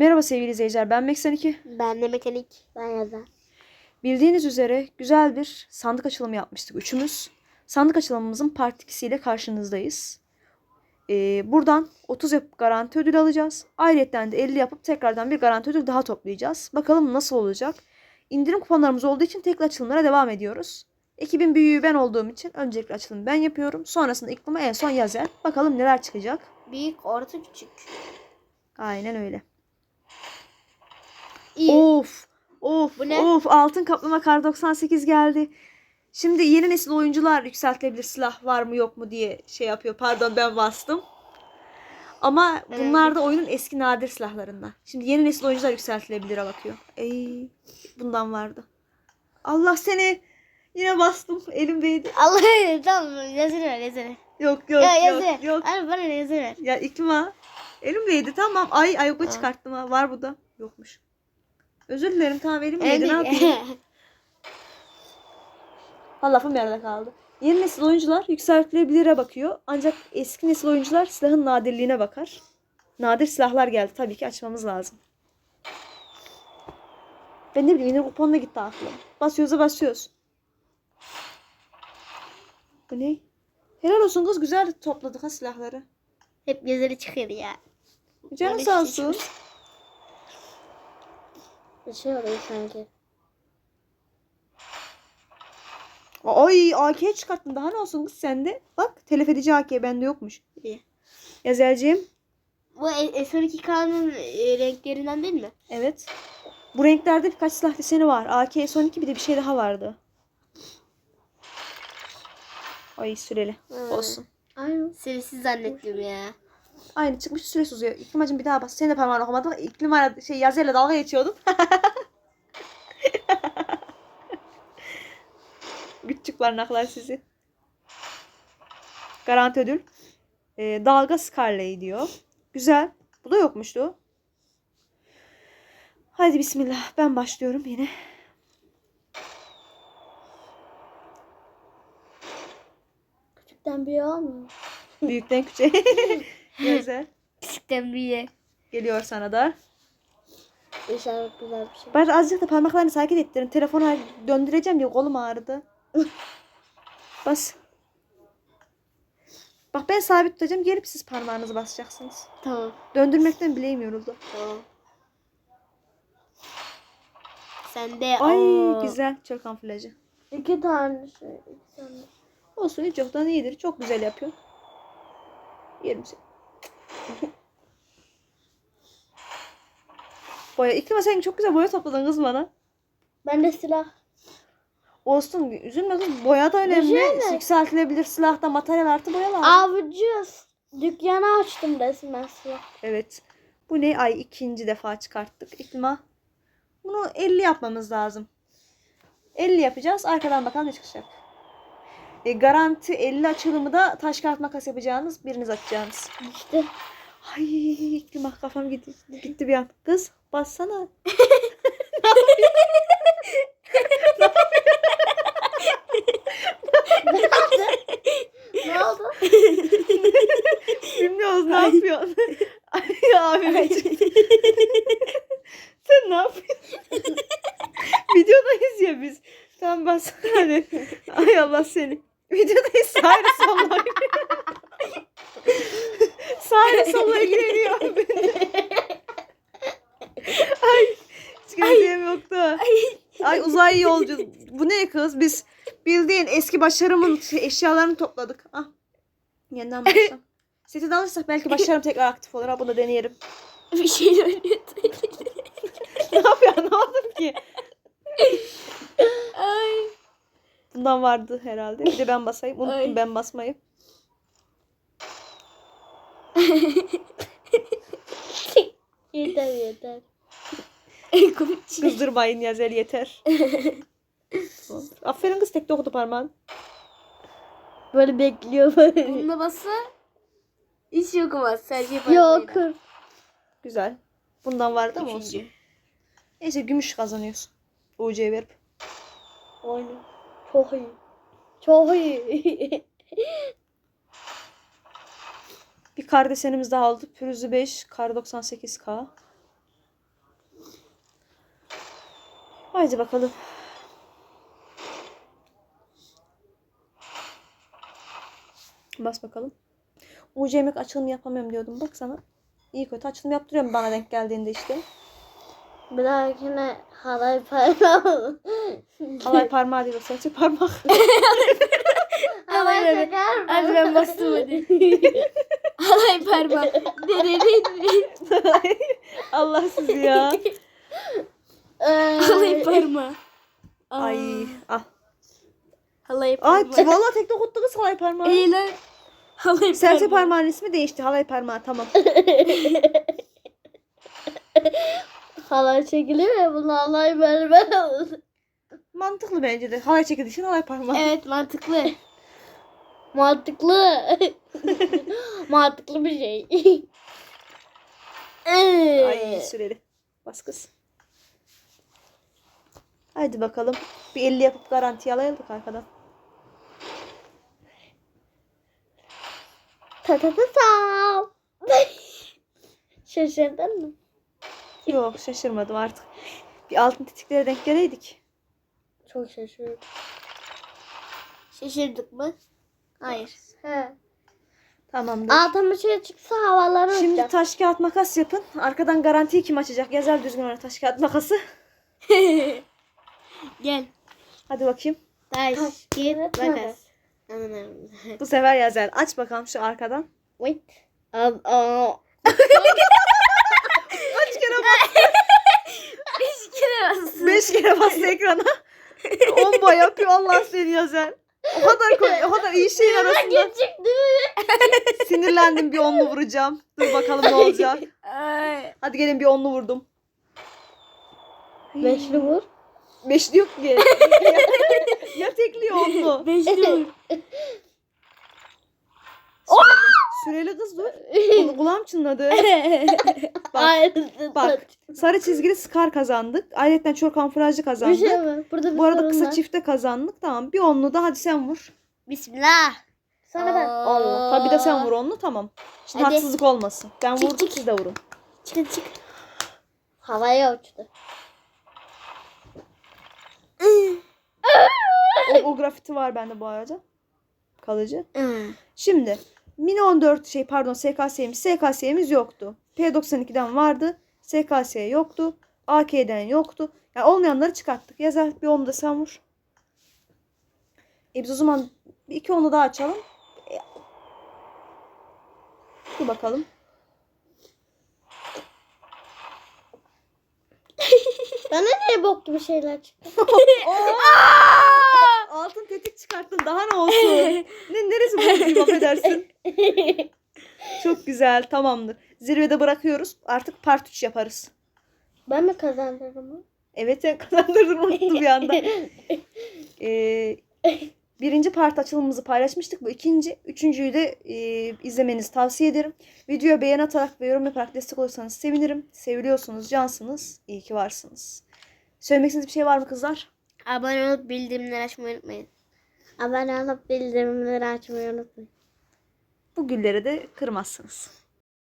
Merhaba sevgili izleyiciler ben Meksen2. Ben de mekanik. Ben yazar. Bildiğiniz üzere güzel bir sandık açılımı yapmıştık üçümüz. Sandık açılımımızın part 2 ile karşınızdayız. Ee, buradan 30 yapıp garanti ödül alacağız. Ayrıca de 50 yapıp tekrardan bir garanti ödül daha toplayacağız. Bakalım nasıl olacak. İndirim kuponlarımız olduğu için tekli açılımlara devam ediyoruz. Ekibin büyüğü ben olduğum için öncelikle açılımı ben yapıyorum. Sonrasında iklime en son yazar. Bakalım neler çıkacak. Büyük, orta, küçük. Aynen öyle. İyi. Of. Of. Bu ne? Of. Altın kaplama kar 98 geldi. Şimdi yeni nesil oyuncular yükseltilebilir silah var mı yok mu diye şey yapıyor. Pardon ben bastım. Ama bunlar da oyunun eski nadir silahlarından. Şimdi yeni nesil oyuncular yükseltilebilir'e bakıyor. Ey, bundan vardı. Allah seni yine bastım. Elimdeydi. Allah tamam yazını ver yazını. Yok yok Ya yok yazı. yok. Abi bana ne yazı ver. Ya ikma. Elimdeydi tamam. Ay ayakla çıkarttım ha. Var bu da. Yokmuş. Özür dilerim tamam elimdeydi. Ne yapayım? Ha lafım yarıda kaldı. Yeni nesil oyuncular yükseltilebilir'e bakıyor. Ancak eski nesil oyuncular silahın nadirliğine bakar. Nadir silahlar geldi. Tabii ki açmamız lazım. Ben ne bileyim yine kuponla gitti aklım. Basıyoruz da basıyoruz. Bu ne? Helal olsun kız güzel topladık ha silahları. Hep yazarı çıkıyor ya. Canı sağ şey olsun. Şey oluyor sanki. Ay AK çıkarttın daha ne olsun kız sende. Bak telef edici AK bende yokmuş. İyi. Yazerciğim. Bu e- S12K'nın e, renklerinden değil mi? Evet. Bu renklerde birkaç silah deseni var. AK son 2 bir de bir şey daha vardı. Ay süreli. Hmm. Olsun. Aynen. Serisiz zannettim ya. Aynı çıkmış süresi uzuyor. İklimacım bir daha bas. Senin de parmağını okumadın. İklim ara şey yazıyla dalga geçiyordun. Küçük barnaklar sizi. Garanti ödül. Ee, dalga Scarlet diyor. Güzel. Bu da yokmuştu. Hadi bismillah. Ben başlıyorum yine. Küçükten büyüğe olmuyor. Büyükten küçüğe. Güzel. Küçükten büyüğe. Geliyor sana da. İnşallah güzel bir şey. Bari azıcık da parmaklarını hareket ettirin. Telefonu döndüreceğim diye kolum ağrıdı. Bas. Bak ben sabit tutacağım. Gelip siz parmağınızı basacaksınız. Tamam. Döndürmekten bileğim yoruldu. Tamam. Sen de Ay o- güzel. Çöl kamuflajı. İki tane şey. iki tane. Olsun hiç yoktan iyidir. Çok güzel yapıyor. Yerim seni. boya. İklima sen çok güzel boya topladın kız bana. Ben de silah. Olsun üzülme kız. Boya da önemli. Üzülme. Yükseltilebilir silahta materyal artı boya lazım. Avcı dükkanı açtım resmen silah. Evet. Bu ne? Ay ikinci defa çıkarttık. İklima. Bunu 50 yapmamız lazım. 50 yapacağız. Arkadan bakalım ne çıkacak. E, garanti 50 açılımı da taş kağıt makas yapacağınız biriniz açacağınız. İşte. Ay iklima kafam gitti, gitti bir an. Kız bassana. ne oldu? Bilmiyoruz ne yapıyorsun. Ay abime çıktı. Sen ne yapıyorsun? Videodayız ya biz. Tamam bas hadi. Ay Allah seni. Videodayız Sare solla. Sare solla ilgileniyor. Ay. Geleceğim yoktu. Ay uzay yolcu. Bu ne kız? Biz bildiğin eski başarımın şey, eşyalarını topladık. Ah. Yeniden başlam. Seti de alırsak belki başarım tekrar aktif olur. Ha bunu deneyelim. bir şey oynuyordu. ne yapıyor anlamadım ki. Ay. Bundan vardı herhalde. Bir de ben basayım. Unuttum Ay. ben basmayı. yeter yeter. Kızdırmayın Yazel yeter. Aferin kız tek dokudu parmağın. Böyle bekliyor böyle. Bununla bası hiç yok ama sadece Yok. Güzel. Bundan vardı ama olsun. Neyse gümüş kazanıyorsun. UC verip. Aynen. Çok iyi. Çok iyi. bir kar desenimiz daha aldık. Pürüzü 5, kar 98K. Haydi bakalım. Bas bakalım. UCM'lik açılımı yapamıyorum diyordum. Bak sana iyi kötü açılım yaptırıyorum bana denk geldiğinde işte. Bir dahakine halay parmağı. Halay parmağı değil o serçe parmak. halay çeker mi? Hadi ben bastım hadi. halay parmağı. Allah sizi ya. halay parmağı. Ay. Ah. Halay Ay vallahi tek dokuttu kız halay parmağı. Eyle. Halay Serçe parmağın ismi değişti. Halay parmağı tamam. Halay çekiliyor ya bunu halay parmağı olur. Mantıklı bence de. Halay çekildiği için halay parmağı. Evet mantıklı. mantıklı. mantıklı bir şey. Ay süreli. Bas kız. Haydi bakalım. Bir 50 yapıp garanti alayalım arkadan. Ta ta ta ta. Şaşırdın mı? Yok şaşırmadım artık. Bir altın tetiklere denk geleydik. Çok şaşırdım. Şaşırdık mı? Hayır. He. Tamamdır. Altın bir şey çıksa havaları Şimdi uçacak. taş kağıt makas yapın. Arkadan garantiyi kim açacak? Yazar düzgün ona taş kağıt makası. Gel. Hadi bakayım. Taş, git, makas. Bu sefer yazar. Aç bakalım şu arkadan. Wait. Al, al. Kaç kere bas? Beş kere bastım. 5 kere bastı ekrana. 10 boy yapıyor Allah seni yazar. O kadar koy, o kadar iyi şeyin arasında. Sinirlendim bir onlu vuracağım. Dur bakalım ne olacak. Ay. Hadi gelin bir onlu vurdum. Beşli vur. Beşli yok ki. ya tekli onlu. Beşli vur. Süreli, kız dur. Kul- Kulağım çınladı. Bak, bak. Sarı çizgili Scar kazandık. Ayrıca çor kamuflajlı Bir kazandık. şey mi? Burada bir Bu arada sorun kısa var. çifte kazandık. Tamam bir onlu da hadi sen vur. Bismillah. Sonra ben. Allah. Tabii de sen vur onlu tamam. Şimdi Hadi. haksızlık olmasın. Ben Çık, vurdum çık. siz de vurun. Çık çık. Havaya uçtu. O, o grafiti var bende bu arada. Kalıcı. Şimdi Mini 14 şey pardon SKS'miz SKS'miz yoktu. P92'den vardı. SKS yoktu. AK'den yoktu. Yani olmayanları çıkarttık. Yazar bir onu da sen vur. E biz o zaman bir iki onu daha açalım. E, Dur bakalım. Bana niye bok gibi şeyler çıktı? Altın tetik çıkarttın. Daha ne olsun? ne, neresi bozuldu affedersin. Çok güzel. Tamamdır. Zirvede bırakıyoruz. Artık part 3 yaparız. ben mi kazandırdım? Evet sen kazandırdın unuttum bir anda. Ee, birinci part açılımımızı paylaşmıştık. Bu ikinci. Üçüncüyü de e, izlemenizi tavsiye ederim. Videoya beğen atarak ve yorum yaparak destek olursanız sevinirim. Seviliyorsunuz, cansınız. İyi ki varsınız. Söylemek istediğiniz bir şey var mı kızlar? Abone olup bildirimleri açmayı unutmayın. Abone olup bildirimleri açmayı unutmayın. Bu gülleri de kırmazsınız.